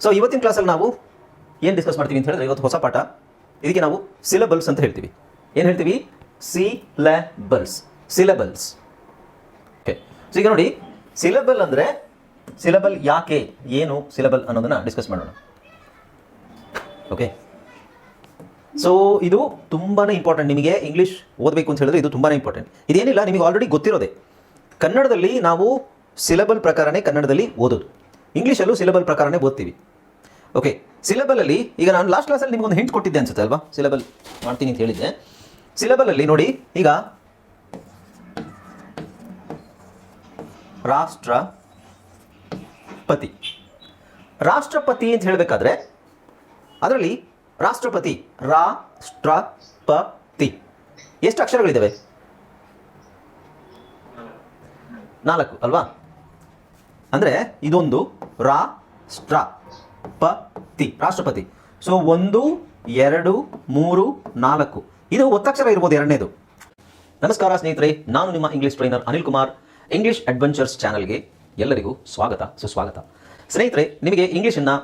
So ಇವತ್ತಿನ ಕ್ಲಾಸಲ್ಲಿ ನಾವು ಏನು ಡಿಸ್ಕಸ್ ಮಾಡ್ತೀವಿ ಅಂತ ಹೇಳಿದ್ರೆ ಇವತ್ತು ಹೊಸ ಪಾಠ. ಇದಕ್ಕೆ ನಾವು ಸಿಲಬಲ್ಸ್ ಅಂತ ಹೇಳ್ತೀವಿ. ಏನು ಹೇಳ್ತೀವಿ? ಸಿಲೆಬಲ್ಸ್ ಸಿಲೆಬಲ್ಸ್ ಓಕೆ ಸೊ ಈಗ ನೋಡಿ ಸಿಲೆಬಲ್ ಅಂದರೆ ಸಿಲೆಬಲ್ ಯಾಕೆ, ಏನು ಸಿಲೆಬಲ್ ಅನ್ನೋದನ್ನು ಡಿಸ್ಕಸ್ ಮಾಡೋಣ. ಓಕೆ ಸೊ ಇದು ತುಂಬಾ ಇಂಪಾರ್ಟೆಂಟ್ ನಿಮಗೆ ಇಂಗ್ಲೀಷ್ ಓದಬೇಕು ಅಂತ ಹೇಳಿದ್ರೆ ಇದು ತುಂಬಾ ಇಂಪಾರ್ಟೆಂಟ್ ಇದೇನಿಲ್ಲ, ನಿಮಗೆ ಆಲ್ರೆಡಿ ಗೊತ್ತಿರೋದೆ. ಕನ್ನಡದಲ್ಲಿ ನಾವು ಸಿಲೆಬಲ್ ಪ್ರಕಾರನೇ ಕನ್ನಡದಲ್ಲಿ ಓದೋದು. ಇಂಗ್ಲೀಷಲ್ಲೂ ಸಿಲೆಬಲ್ ಪ್ರಕಾರನೇ ಓದ್ತೀವಿ. ಓಕೆ ಸಿಲೆಬಲಲ್ಲಿ ಈಗ ನಾನು ಲಾಸ್ಟ್ ಕ್ಲಾಸಲ್ಲಿ ನಿಮ್ಗೊಂದು ಹಿಂಟ್ ಕೊಟ್ಟಿದ್ದೆ ಅನ್ಸುತ್ತೆ ಅಲ್ವಾ? ಸಿಲೆಬಲ್ ಮಾಡ್ತೀನಿ ಅಂತ ಹೇಳಿದ್ದೆ. ಸಿಲೆಬಲಲ್ಲಿ ನೋಡಿ, ಈಗ ರಾಷ್ಟ್ರಪತಿ. ರಾಷ್ಟ್ರಪತಿ ಅಂತ ಹೇಳಬೇಕಾದ್ರೆ ಅದರಲ್ಲಿ ರಾಷ್ಟ್ರಪತಿ ರಾಷ್ಟ್ರಪತಿ. ಎಷ್ಟು ಅಕ್ಷರಗಳಿದ್ದಾವೆ ನಾಲ್ಕು ಅಲ್ವಾ? ಅಂದರೆ ಇದೊಂದು ರಾಷ್ಟ್ರ. ಪತಿ ರಾಷ್ಟ್ರಪತಿ. ಸೊ ಒಂದು, ಎರಡು, ಮೂರು, ನಾಲ್ಕು. ಇದು ಒತ್ತಕ್ಷರ ಇರ್ಬೋದು ಎರಡನೇದು. ನಮಸ್ಕಾರ ಸ್ನೇಹಿತರೆ, ನಾನು ನಿಮ್ಮ English trainer Anil Kumar English adventures ಚಾನಲ್ಗೆ ಎಲ್ಲರಿಗೂ ಸ್ವಾಗತ, ಸುಸ್ವಾಗತ. ಸ್ನೇಹಿತರೆ, ನಿಮಗೆ ಇಂಗ್ಲೀಷನ್ನು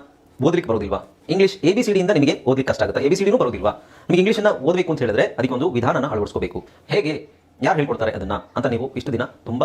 ಓದಲಿಕ್ಕೆ ಬರೋದಿಲ್ವಾ? ಇಂಗ್ಲೀಷ್ ಎ ಬಿ ಸಿ ಡಿಯಿಂದ ನಿಮಗೆ ಓದಲಿಕ್ಕೆ ಕಷ್ಟ ಆಗುತ್ತೆ? ಎ ಬಿ ಸಿ ಡಿನೂ ಬರೋದಿಲ್ವಾ? ನಿಮಗೆ ಇಂಗ್ಲೀಷನ್ನು ಓದಬೇಕು ಅಂತ ಹೇಳಿದ್ರೆ ಅದಕ್ಕೊಂದು ವಿಧಾನನ ಅಳವಡಿಸ್ಕೋಬೇಕು. ಹೇಗೆ, ಯಾರು ಹೇಳ್ಕೊಡ್ತಾರೆ ಅದನ್ನ ಅಂತ ನೀವು ಇಷ್ಟು ದಿನ ತುಂಬ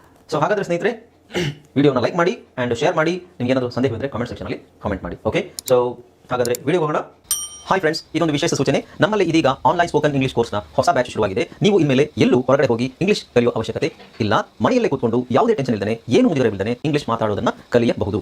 ಸೊ ಹಾಗಾದ್ರೆ ಸ್ನೇಹಿತರೆ ವಿಡಿಯೋನ ಲೈಕ್ ಮಾಡಿ ಆ್ಯಂಡ್ ಶೇರ್ ಮಾಡಿ. ನಿಮ್ಗೆ ಏನಾದರೂ ಸಂದೇಹ ಇದ್ದರೆ ಕಾಮೆಂಟ್ ಸೆಕ್ಷನಲ್ಲಿ ಕಾಮೆಂಟ್ ಮಾಡಿ ಓಕೆ ಸೊ ಹಾಗಾದ್ರೆ ವಿಡಿಯೋ ಹೋಗೋಣ. ಹಾಯ್ ಫ್ರೆಂಡ್ಸ್ ಇದೊಂದು ವಿಶೇಷ ಸೂಚನೆ. ನಮ್ಮಲ್ಲಿ ಇದೀಗ ಆನ್ಲೈನ್ ಸ್ಪೋಕನ್ ಇಂಗ್ಲಿಷ್ ಕೋರ್ಸ್ನ ಹೊಸ ಬ್ಯಾಚ್ ಶುರುವಾಗಿದೆ. ನೀವು ಇನ್ಮೇಲೆ ಎಲ್ಲೂ ಹೊರಗಡೆ ಹೋಗಿ ಇಂಗ್ಲಿಷ್ ಕಲಿಯುವ ಅವಶ್ಯಕತೆ ಇಲ್ಲ. ಮನೆಯಲ್ಲೇ ಕೂತ್ಕೊಂಡು ಯಾವುದೇ ಟೆನ್ಷನ್ ಇಲ್ಲದೆ ಏನು ಮುಂದಿರಬಿಲ್ಲದೆ ಇಂಗ್ಲಿಷ್ ಮಾತಾಡೋದನ್ನ ಕಲಿಯಬಹುದು.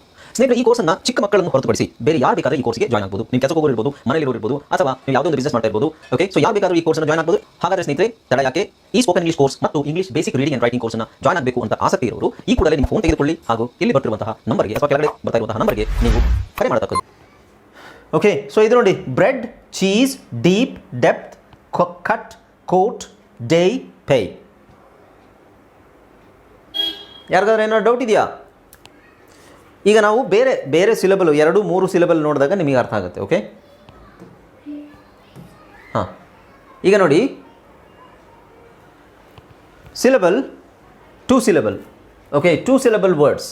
ಸ್ನೇಹಿತರೆ, ಈ ಕೋರ್ಸ್ನ ಚಿಕ್ಕ ಮಕ್ಕಳನ್ನು ಹೊರತುಪಡಿಸಿ ಬೇರೆ ಯಾರು ಬೇಕಾದ್ರೆ ಈ ಕೋರ್ಸ್ಗೆ ಜಾಯ್ನ್ ಆಗಬಹುದು ನಿಮ್ಮ ಕೆಲಸಕ್ಕೆ ಹೋಗೋರು ಮನೆಯಲ್ಲಿ ಇರಬಹುದು ಅಥವಾ ನೀವು ಯಾವುದೋ ಒಂದು ಬಿಸ್ನೆಸ್ ಮಾಡ್ತಾ ಇರ್ಬೋದು ಓಕೆ ಸೊ ಯಾರು ಬೇಕಾದ್ರೂ ಈ ಕೋರ್ಸ್ನ ಜಾಯ್ನ್ ಆಗಬಹುದು ಹಾಗಾದ್ರೆ ಸ್ನೇಹಿತರೆ, ತಡ ಯಾಕೆ? ಈ ಸ್ಪೋಕನ್ ಇಂಗ್ಲಿಷ್ ಕೋರ್ಸ್ ಮತ್ತು English basic reading and writing ಕೋರ್ಸ್ನ ಜಾಯ್ನ್ ಆಗಬೇಕು ಅಂತ ಆಸಕ್ತಿ ಇರೋರು, ಈ ಕೂಡಲೇ ನಿಮ್ಮ ಫೋನ್ ತೆಗೆದುಕೊಳ್ಳಿ. ಹಾಗೂ ಇಲ್ಲಿ ಬರ್ತಿರುವಂತಹ ನಂಬರ್ಗೆ, ಅಥವಾ ಕೆಳಗಡೆ ಬರ್ತಾ ಇರುವಂತಹ ನಂಬರ್ಗೆ ನೀವು ಕರೆ ಮಾಡತಕ್ಕದ್ದು. ಓಕೆ ಸೊ ಇದು ನೋಡಿ bread cheese deep depth cut coat day pay ಯಾರಿಗಾದ್ರೂ ಏನಾದ್ರು ಡೌಟ್ ಇದೆಯಾ? ಈಗ ನಾವು ಬೇರೆ ಬೇರೆ ಸಿಲೆಬಲ್ ಎರಡು, ಮೂರು ಸಿಲೆಬಲ್ ನೋಡಿದಾಗ ನಿಮಗೆ ಅರ್ಥ ಆಗುತ್ತೆ ಓಕೆ ಹಾಂ. ಈಗ ನೋಡಿ. Syllable two syllable okay two syllable words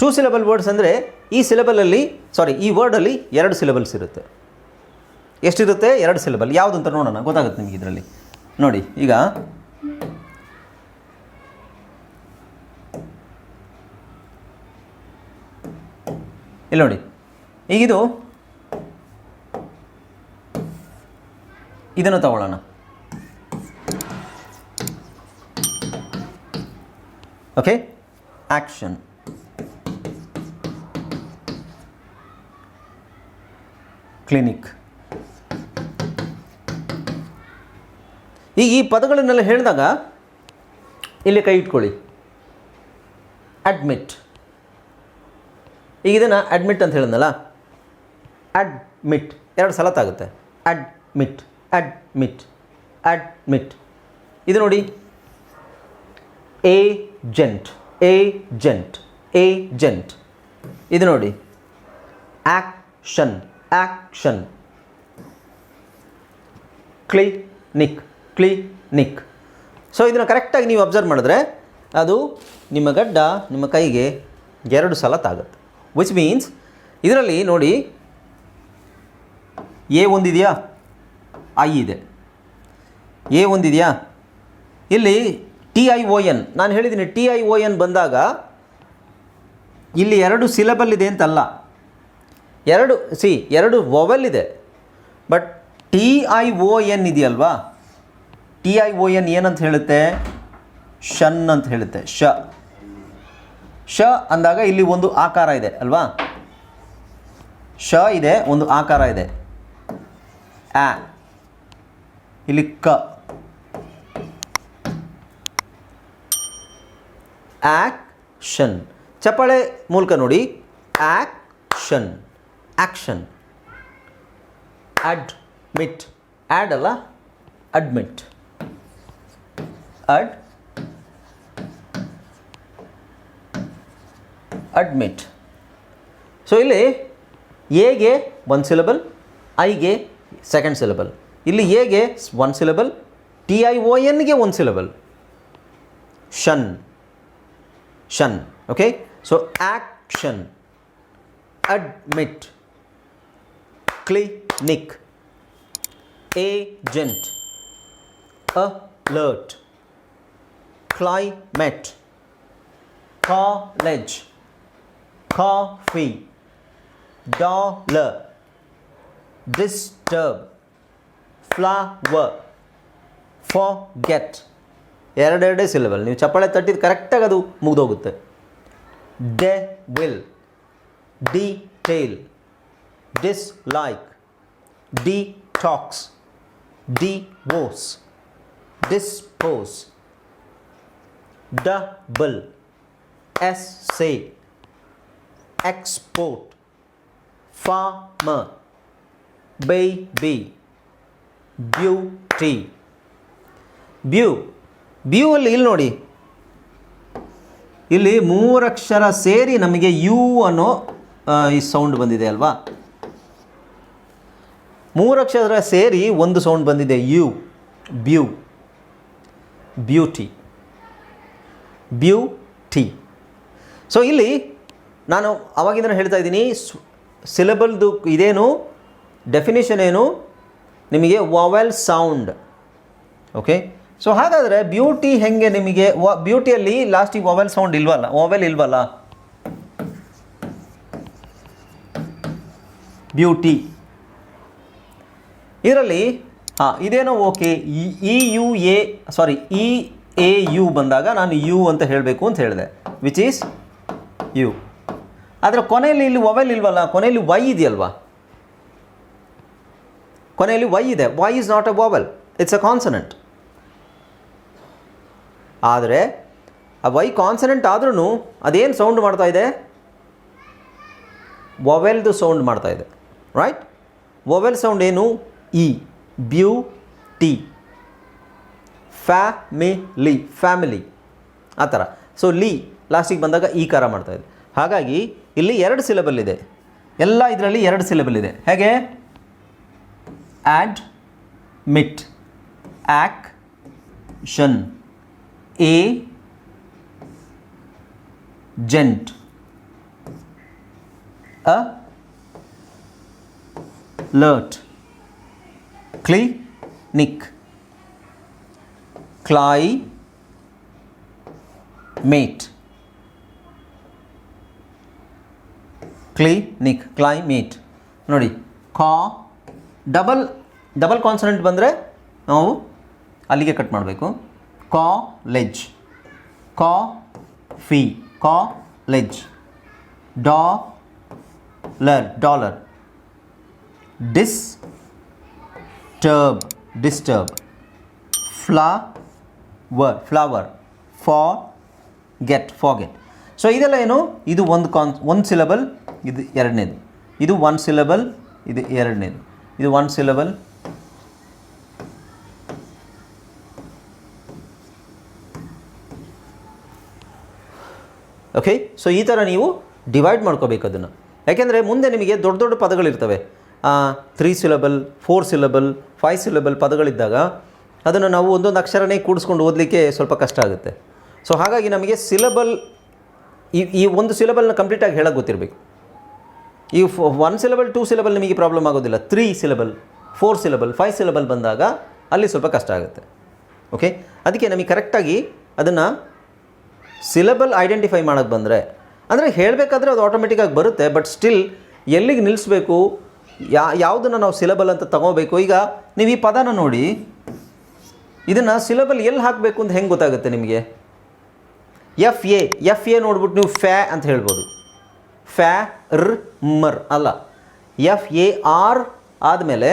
two syllable words ಅಂದರೆ ಈ ಸಿಲೆಬಲಲ್ಲಿ ಸಾರಿ ಈ ವರ್ಡಲ್ಲಿ ಎರಡು ಸಿಲೆಬಲ್ಸ್ ಇರುತ್ತೆ. ಎಷ್ಟಿರುತ್ತೆ? ಎರಡು ಸಿಲೆಬಲ್ ಯಾವುದು ಅಂತ ನೋಡೋಣ, ಗೊತ್ತಾಗುತ್ತೆ ನಿಮಗೆ ಇದರಲ್ಲಿ. ನೋಡಿ, ಈಗ ಇಲ್ಲಿ ನೋಡಿ. ಈಗಿದು ಇದನ್ನು ತಗೊಳ್ಳೋಣ. ಓಕೆ ಆಕ್ಷನ್ ಕ್ಲಿನಿಕ್ ಈಗ ಈ ಪದಗಳನ್ನೆಲ್ಲ ಹೇಳಿದಾಗ ಇಲ್ಲಿ ಕೈ ಇಟ್ಕೊಳ್ಳಿ. ಅಡ್ಮಿಟ್ ಈಗ ಇದನ್ನು ಅಡ್ಮಿಟ್ ಅಂತ ಹೇಳಿದ್ನಲ್ಲ? ಅಡ್ಮಿಟ್ ಎರಡು ಸಲ ತಾಗುತ್ತೆ ಅಡ್ಮಿಟ್ ಅಡ್ಮಿಟ್ ಅಡ್ಮಿಟ್ ಇದು ನೋಡಿ. ಏಜೆಂಟ್ ಏಜೆಂಟ್ ಏಜೆಂಟ್ ಇದು ನೋಡಿ. Action action clinic clinic so ಇದನ್ನು ಕರೆಕ್ಟಾಗಿ ನೀವು ಅಬ್ಸರ್ವ್ ಮಾಡಿದ್ರೆ ಅದು ನಿಮ್ಮ ಗಡ್ಡ ನಿಮ್ಮ ಕೈಗೆ ಎರಡು ಸಲ ತಾಗುತ್ತೆ ವಿಚ್ ಮೀನ್ಸ್ ಇದರಲ್ಲಿ ನೋಡಿ ಎ ಒಂದಿದೆಯಾ? ಐ ಇದೆ. ಎ ಒಂದಿದೆಯಾ? ಇಲ್ಲಿ ಟಿ ಐ ಒ ಎನ್ ನಾನು ಹೇಳಿದ್ದೀನಿ ಟಿ ಐ ಒ ಎನ್ ಬಂದಾಗ ಇಲ್ಲಿ ಎರಡು ಸಿಲೆಬಲ್ ಇದೆ ಅಂತಲ್ಲ. ಎರಡು ಸಿ ಎರಡು ವೊವೆಲ್ ಇದೆ. But T I O N ಇದೆಯಲ್ವಾ? ಟಿ ಐ ಒ ಎನ್ ಏನಂತ ಹೇಳುತ್ತೆ? ಶನ್ ಅಂತ ಹೇಳುತ್ತೆ ಶ ಶ ಅಂದಾಗ ಇಲ್ಲಿ ಒಂದು ಆಕಾರ ಇದೆ, ಅಲ್ವಾ? ಶ ಇದೆ, ಒಂದು ಆಕಾರ ಇದೆ. ಅ ಇಲ್ಲಿ ಕ. ಆಕ್ಷನ್. ಚಪ್ಪಾಳೆ ಮೂಲಕ ನೋಡಿ. ಆಕ್ಷನ್. ಆಕ್ಷನ್. ಅಡ್ಮಿಟ್. ಆ್ಯಡ್ ಅಲ್ಲ? ಅಡ್ಮಿಟ್. ಅಡ್. ಅಡ್ಮಿಟ್ ಸೊ ಇಲ್ಲಿ ಎಗೆ ಒನ್ ಸಿಲಬಲ್ ಐಗೆ ಸೆಕೆಂಡ್ ಸಿಲಬಲ್ ಇಲ್ಲಿ ಎಗೆ one syllable T I O ಎನ್ಗೆ one syllable shun shun okay so action admit clinic agent alert climate climate. college coffee dollar disturb flower forget ಎರಡೆರಡೇ syllable ನೀವು ಚಪ್ಪಾಳೆ ತಟ್ಟಿದ್ದು ಕರೆಕ್ಟಾಗಿ ಅದು ಮುಗ್ದೋಗುತ್ತೆ devil detail dislike detox divorce dispose double essay export. Farmer. Baby. Beauty. Beau beau ಅಲ್ಲಿ ಇಲ್ಲಿ ನೋಡಿ. ಇಲ್ಲಿ ಮೂರಕ್ಷರ ಸೇರಿ ನಮಗೆ ಯು ಅನ್ನೋ ಈ ಸೌಂಡ್ ಬಂದಿದೆ ಅಲ್ವಾ? ಮೂರಕ್ಷರ ಸೇರಿ ಒಂದು ಸೌಂಡ್ ಬಂದಿದೆ. U beau beauty beauty so ಇಲ್ಲಿ ನಾನು ಅವಾಗಿಂದ ಹೇಳ್ತಾ ಇದ್ದೀನಿ ಸಿಲೆಬಲ್ದು ಇದೇನು ಡೆಫಿನೇಷನ್ ಏನು, ನಿಮಗೆ ವಾವೆಲ್ ಸೌಂಡ್ ಓಕೆ ಸೊ ಹಾಗಾದರೆ ಬ್ಯೂಟಿ ಹೆಂಗೆ ನಿಮಗೆ, ವ ಬ್ಯೂಟಿಯಲ್ಲಿ ಲಾಸ್ಟಿಗೆ ವಾವೆಲ್ ಸೌಂಡ್ ಇಲ್ವಲ್ಲ? ವಾವೆಲ್ ಇಲ್ವಲ್ಲ? ಬ್ಯೂಟಿ ಇದರಲ್ಲಿ, ಹಾಂ, ಇದೇನೋ okay E U, A sorry E A, U ಬಂದಾಗ ನಾನು ಯು ಅಂತ ಹೇಳಬೇಕು ಅಂತ ಹೇಳಿದೆ ವಿಚ್ ಈಸ್ ಯು. ಆದರೆ ಕೊನೆಯಲ್ಲಿ ಇಲ್ಲಿ ಒವೆಲ್ ಇಲ್ವಲ್ಲ? ಕೊನೆಯಲ್ಲಿ ವೈ ಇದೆಯಲ್ವಾ? ಕೊನೆಯಲ್ಲಿ ವೈ ಇದೆ. Y is not a vowel. It's a consonant ಆದರೆ ಆ ವೈ ಕಾನ್ಸನೆಂಟ್ ಆದ್ರೂ ಅದೇನು ಸೌಂಡ್ ಮಾಡ್ತಾ ಇದೆ? ವೊವೆಲ್ದು ಸೌಂಡ್ ಮಾಡ್ತಾ ಇದೆ. ರೈಟ್ ವೊವೆಲ್ ಸೌಂಡ್ ಏನು? E beau, T. Family family ಆ ಥರ. ಸೊ ಲಿ ಲಾಸ್ಟಿಗೆ ಬಂದಾಗ ಈ ಕಾರ ಮಾಡ್ತಾ ಇದೆ. ಹಾಗಾಗಿ ಇಲ್ಲಿ ಎರಡು ಸಿಲೆಬಲ್ ಇದೆ. ಎಲ್ಲ ಇದರಲ್ಲಿ ಎರಡು ಸಿಲೆಬಲ್ ಇದೆ. ಹೇಗೆ? Admit action agent. Alert. Clinic climate. Clinic climate ನೋಡಿ, ಕಾ ಡಬಲ್ ಡಬಲ್ ಕಾನ್ಸನೆಂಟ್ ಬಂದರೆ ನಾವು ಅಲ್ಲಿಗೆ ಕಟ್ ಮಾಡಬೇಕು. College coffee ಲರ್ dollar dollar disturb disturb flower flower forget forget so ಇದೆಲ್ಲ ಏನು? ಇದು ಒಂದು ಕಾನ್ ಒಂದು ಸಿಲಬಲ್ ಇದು ಎರಡನೇದು. ಇದು ಒನ್ ಸಿಲಬಲ್ ಇದು ಎರಡನೇದು. ಇದು ಒನ್ ಸಿಲಬಲ್ ಓಕೆ ಸೊ ಈ ಥರ ನೀವು ಡಿವೈಡ್ ಮಾಡ್ಕೋಬೇಕು ಅದನ್ನು. ಯಾಕೆಂದರೆ ಮುಂದೆ ನಿಮಗೆ ದೊಡ್ಡ ದೊಡ್ಡ ಪದಗಳಿರ್ತವೆ. Three syllable four syllable five syllable ಪದಗಳಿದ್ದಾಗ ಅದನ್ನು ನಾವು ಒಂದೊಂದು ಅಕ್ಷರನೇ ಕೂಡಿಸ್ಕೊಂಡು ಓದಲಿಕ್ಕೆ ಸ್ವಲ್ಪ ಕಷ್ಟ ಆಗುತ್ತೆ. ಸೊ ಹಾಗಾಗಿ ನಮಗೆ ಸಿಲಬಲ್ ಈ ಈ ಒಂದು ಸಿಲಬಲ್ನ ಕಂಪ್ಲೀಟಾಗಿ ಹೇಳೋಕ್ಕೆ ಗೊತ್ತಿರಬೇಕು. ಈ ಒನ್ ಸಿಲೆಬಲ್ ಟೂ ಸಿಲೆಬಲ್ ನಿಮಗೆ ಪ್ರಾಬ್ಲಮ್ ಆಗೋದಿಲ್ಲ. Three syllable four syllable five syllable ಬಂದಾಗ ಅಲ್ಲಿ ಸ್ವಲ್ಪ ಕಷ್ಟ ಆಗುತ್ತೆ. ಓಕೆ ಅದಕ್ಕೆ ನಮಗೆ ಕರೆಕ್ಟಾಗಿ ಅದನ್ನು ಸಿಲೆಬಲ್ ಐಡೆಂಟಿಫೈ ಮಾಡೋಕ್ಕೆ ಬಂದರೆ, ಅಂದರೆ ಹೇಳಬೇಕಾದ್ರೆ ಅದು ಆಟೋಮೆಟಿಕ್ಕಾಗಿ ಬರುತ್ತೆ ಬಟ್ ಸ್ಟಿಲ್ ಎಲ್ಲಿಗೆ ನಿಲ್ಲಿಸ್ಬೇಕು ಯಾ, ಯಾವುದನ್ನು ನಾವು ಸಿಲೆಬಲ್ ಅಂತ ತಗೋಬೇಕು, ಈಗ ನೀವು ಈ ಪದನ ನೋಡಿ, ಇದನ್ನು ಸಿಲೆಬಲ್ ಎಲ್ಲಿ ಹಾಕಬೇಕು ಅಂತ ಹೆಂಗೆ ಗೊತ್ತಾಗುತ್ತೆ ನಿಮಗೆ? ಎಫ್ ಎ ಎಫ್ ಎ ನೋಡ್ಬಿಟ್ಟು ನೀವು ಫ್ಯಾ ಅಂತ ಹೇಳ್ಬೋದು. ಫ್ಯಾ ರ್, ಮರ್ ಅಲ್ಲ. ಎಫ್, ಎ, ಆರ್ ಆದಮೇಲೆ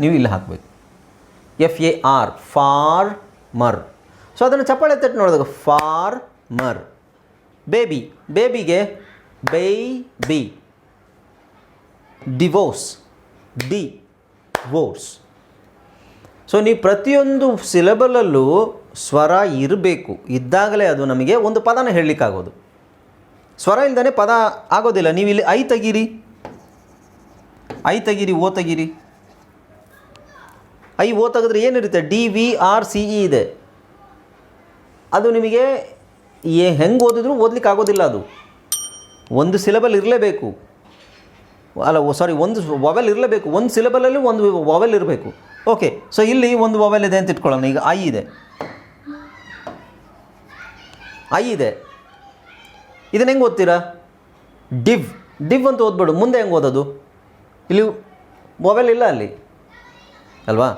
ನೀವು ಇಲ್ಲಿ ಹಾಕಬೇಕು. F, A, R, farmer. So ಅದನ್ನು ಚಪ್ಪಾಳೆ ತಟ್ಟು ನೋಡಿದಾಗ for, ಮರ್. Baby, ಬೇಬಿಗೆ by B divorce. Divorce so ನೀವು ಪ್ರತಿಯೊಂದು ಸಿಲೆಬಲಲ್ಲೂ ಸ್ವರ ಇರಬೇಕು. ಇದ್ದಾಗಲೇ ಅದು ನಮಗೆ ಒಂದು ಪದನ ಹೇಳಲಿಕ್ಕಾಗೋದು. ಸ್ವರ ಇಲ್ದೇ ಪದ ಆಗೋದಿಲ್ಲ. ನೀವು ಇಲ್ಲಿ ಐ ತೆಗೀರಿ. ಐ ತೆಗೀರಿ, ಓ ತೆಗೀರಿ. ಐ, ಓ ತೆಗೆದ್ರೆ ಏನಿರುತ್ತೆ? D, V, R, C, E ಇದೆ. ಅದು ನಿಮಗೆ ಏ ಹೆಂಗೆ ಓದಿದ್ರು ಓದ್ಲಿಕ್ಕೆ ಆಗೋದಿಲ್ಲ ಅದು. ಒಂದು ಸಿಲೆಬಲ್ ಇರಲೇಬೇಕು. ಅಲ್ಲ ಸಾರಿ ಒಂದು ವವೆಲ್ ಇರಲೇಬೇಕು. ಒಂದು ಸಿಲೆಬಲಲ್ಲಿ ಒಂದು ವವೆಲ್ ಇರಬೇಕು. ಓಕೆ ಸೊ ಇಲ್ಲಿ ಒಂದು ವವೆಲ್ ಇದೆ ಅಂತ ಇಟ್ಕೊಳ್ಳೋಣ. ಈಗ ಐ ಇದೆ. ಐ ಇದೆ. ಇದನ್ನ ಹೆಂಗೆ ಓದ್ತೀರಾ? ಡಿವ್ ಡಿವ್ ಅಂತ ಓದ್ಬೇಡು. ಮುಂದೆ ಹೆಂಗೆ ಓದೋದು? ಇಲ್ಲಿ ಮೊಬೈಲ್ ಇಲ್ಲ ಅಲ್ಲಿ. ಅಲ್ವಾ?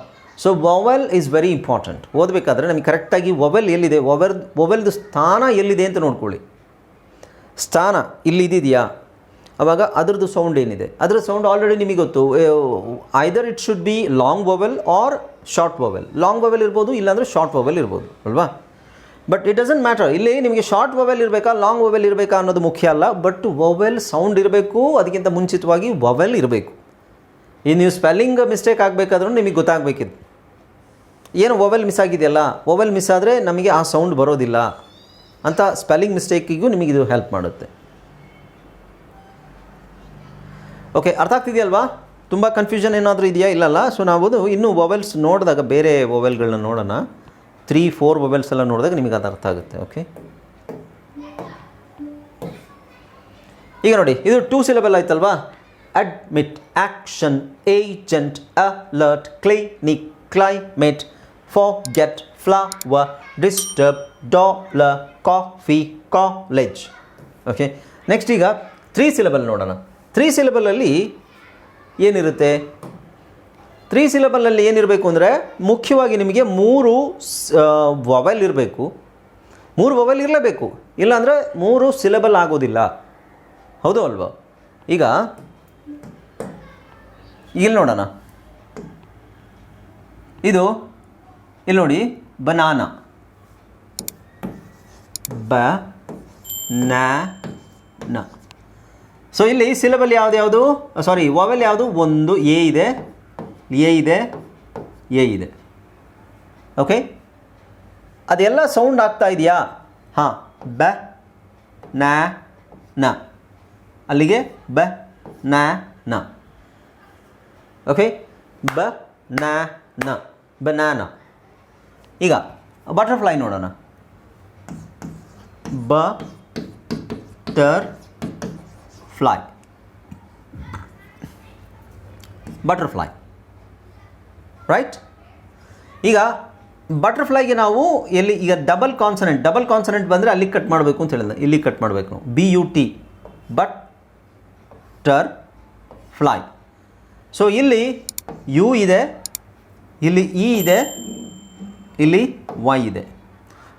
So mobile is very important ಓದಬೇಕಾದ್ರೆ ನಮಗೆ ಕರೆಕ್ಟಾಗಿ ಮೊಬೈಲ್ ಎಲ್ಲಿದೆ? ವೊವೆಲ್ ಮೊಬೈಲ್ದು ಸ್ಥಾನ ಎಲ್ಲಿದೆ ಅಂತ ನೋಡ್ಕೊಳ್ಳಿ. ಸ್ಥಾನ ಇಲ್ಲಿ ಇದಿದೆಯಾ ಅವಾಗ ಅದರದ್ದು ಸೌಂಡ್ ಏನಿದೆ? ಅದರ ಸೌಂಡ್ ಆಲ್ರೆಡಿ ನಿಮಗೆ ಗೊತ್ತು. Either it should be long vowel or short mobile long vowel ಇರ್ಬೋದು, ಇಲ್ಲಾಂದರೆ ಶಾರ್ಟ್ ಮೊಬೈಲ್ ಇರ್ಬೋದು. ಅಲ್ವಾ? ಬಟ್ ಇಟ್ ಡಸಂಟ್ ಮ್ಯಾಟರ್ ಇಲ್ಲಿ ನಿಮಗೆ ಶಾರ್ಟ್ ವೊವೆಲ್ ಇರಬೇಕಾ ಲಾಂಗ್ ವೊವೆಲ್ ಇರಬೇಕಾ ಅನ್ನೋದು ಮುಖ್ಯ ಅಲ್ಲ. ಬಟ್ ವೊವೆಲ್ ಸೌಂಡ್ ಇರಬೇಕು, ಅದಕ್ಕಿಂತ ಮುಂಚಿತವಾಗಿ ವೊವೆಲ್ ಇರಬೇಕು. ಈ ನೀವು ಸ್ಪೆಲ್ಲಿಂಗ್ ಮಿಸ್ಟೇಕ್ ಆಗಬೇಕಾದ್ರೂ ನಿಮಗೆ ಗೊತ್ತಾಗಬೇಕಿತ್ತು. ಏನು ವೊವೆಲ್ ಮಿಸ್ ಆಗಿದೆಯಲ್ಲ? ವೊವೆಲ್ ಮಿಸ್ ಆದರೆ ನಮಗೆ ಆ ಸೌಂಡ್ ಬರೋದಿಲ್ಲ ಅಂತ ಸ್ಪೆಲ್ಲಿಂಗ್ ಮಿಸ್ಟೇಕಿಗೂ ನಿಮಗೆ ಇದು ಹೆಲ್ಪ್ ಮಾಡುತ್ತೆ. ಓಕೆ ಅರ್ಥ ಆಗ್ತಿದೆಯಲ್ವಾ? ತುಂಬ ಕನ್ಫ್ಯೂಷನ್ ಏನಾದರೂ ಇದೆಯಾ? ಇಲ್ಲಲ್ಲ. ಸೊ ನಾವು ಇನ್ನೂ ವೊವೆಲ್ಸ್ ನೋಡಿದಾಗ ಬೇರೆ ವೊವೆಲ್ಗಳನ್ನ ನೋಡೋಣ. ತ್ರೀ ಫೋರ್ ಮೊಬೈಲ್ಸ್ ಎಲ್ಲ ನೋಡಿದಾಗ ನಿಮಗೆ ಅದು ಅರ್ಥ ಆಗುತ್ತೆ ಓಕೆ ಈಗ ನೋಡಿ, ಇದು ಟೂ ಸಿಲೆಬಲ್ ಆಯ್ತಲ್ವಾ? Admit action agent alert clinic climate forget flower disturb dollar coffee college okay next ಈಗ ತ್ರೀ ಸಿಲೆಬಲ್ ನೋಡೋಣ. ತ್ರೀ ಸಿಲೆಬಲಲ್ಲಿ ಏನಿರುತ್ತೆ? ತ್ರೀ ಸಿಲೆಬಲಲ್ಲಿ ಏನಿರಬೇಕು ಅಂದರೆ ಮುಖ್ಯವಾಗಿ ನಿಮಗೆ ಮೂರು ವವೆಲ್ ಇರಬೇಕು. ಮೂರು ವವೆಲ್ ಇರಲೇಬೇಕು. ಇಲ್ಲಾಂದರೆ ಮೂರು ಸಿಲೆಬಲ್ ಆಗೋದಿಲ್ಲ. ಹೌದು ಅಲ್ವಾ? ಈಗ, ಇಲ್ಲಿ ನೋಡೋಣ. ಇದು, ಇಲ್ಲಿ ನೋಡಿ ಬನಾನ ಬ ನ ಸೊ ಇಲ್ಲಿ ಸಿಲೆಬಲ್ ಯಾವ್ದು ಯಾವುದು? ಸಾರಿ ವಾವೆಲ್ ಯಾವುದು? ಒಂದು, ಎ ಇದೆ. ಎ ಇದೆ ಎ ಇದೆ. ಓಕೆ ಅದೆಲ್ಲ ಸೌಂಡ್ ಆಗ್ತಾ ಇದೆಯಾ? ಹಾಂ. ಬ, ನ ನ. ಅಲ್ಲಿಗೆ ಬ, ನ ನ. ಓಕೆ ಬ, ನ ನ. ಬನಾನ ಈಗ ಬಟರ್ಫ್ಲೈ ನೋಡೋಣ. ಬ ಟರ್ ಫ್ಲೈ ಬಟರ್ಫ್ಲೈ ರೈಟ್ ಈಗ ಬಟರ್ಫ್ಲೈಗೆ ನಾವು ಎಲ್ಲಿ ಈಗ ಡಬಲ್ ಕಾನ್ಸನೆಂಟ್ ಡಬಲ್ ಕಾನ್ಸನೆಂಟ್ ಬಂದರೆ ಅಲ್ಲಿ ಕಟ್ ಮಾಡಬೇಕು ಅಂತ ಹೇಳಿದೆ ಇಲ್ಲಿ ಕಟ್ ಮಾಡಬೇಕು. B U T butterfly so ಇಲ್ಲಿ ಯು ಇದೆ, ಇಲ್ಲಿ ಇ ಇದೆ, ಇಲ್ಲಿ ವೈ ಇದೆ.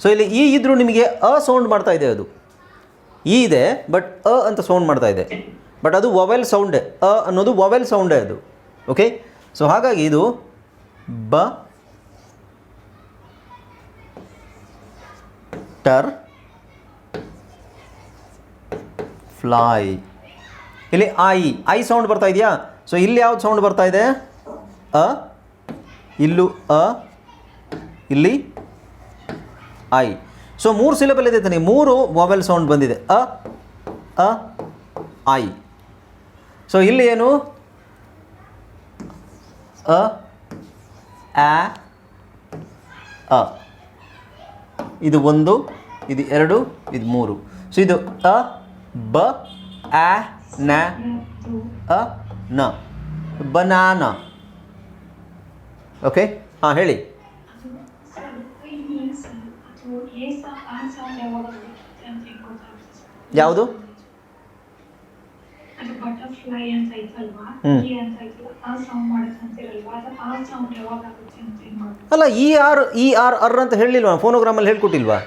ಸೊ ಇಲ್ಲಿ ಇ ಇದ್ದರೂ ನಿಮಗೆ ಅ ಸೌಂಡ್ ಮಾಡ್ತಾ ಇದೆ ಅದು. ಇ ಇದೆ ಬಟ್ ಅ ಅಂತ ಸೌಂಡ್ ಮಾಡ್ತಾ ಇದೆ. ಬಟ್ ಅದು ವವೆಲ್ ಸೌಂಡೇ ಅ ಅನ್ನೋದು ವವೆಲ್ ಸೌಂಡೇ ಅದು. ಓಕೆ ಸೊ ಹಾಗಾಗಿ ಇದು ಬ ಟರ್ ಫ್ಲೈ. ಇಲ್ಲಿ ಐ ಐ ಸೌಂಡ್ ಬರ್ತಾ ಇದೆಯಾ? ಸೊ ಇಲ್ಲಿ ಯಾವ್ದು ಸೌಂಡ್ ಬರ್ತಾ ಇದೆ? ಅ, ಇಲ್ಲೂ, ಅ, ಇಲ್ಲಿ, ಐ. ಸೊ ಮೂರು ಸಿಲೆಬಲ್ ಇದೆ ತಾನೆ ಮೂರು ಮೊಬೈಲ್ ಸೌಂಡ್ ಬಂದಿದೆ. ಅ ಅ, ಐ. ಸೊ ಇಲ್ಲಿ ಏನು? ಅ ಆ, ಅ. ಇದು ಒಂದು, ಇದು ಎರಡು, ಇದು ಮೂರು. ಸೊ ಇದು ಅ, ಬ, ಆ, ನ, ಅ, ನ. ಬನಾನ. ಓಕೆ ಹಾಂ, ಹೇಳಿ. ಯಾವುದು? ಬಟರ್ಫ್ಲೈ ಅಂತ ಐತಲ್ವಾ. ಈ ಅಂತ ಐತಲ್ಲ ಆ ಸೌಂಡ್ ಮಾಡಕ್ ಅಂತಿರಲ್ವಾ ಅದು ಆ ಸೌಂಡ್ ಯಾವಾಗ ಆಗುತ್ತೆ ಅಂತ ಹೆಂಗ್ ಗೊತ್ತು? ಅಲ್ಲ E R E R R ಅಂತ ಹೇಳಿಲ್ವಾ? ಫೋನೋಗ್ರಾಮಲ್ಲಿ ಹೇಳ್ಕೊಟ್ಟಿಲ್ವಾ?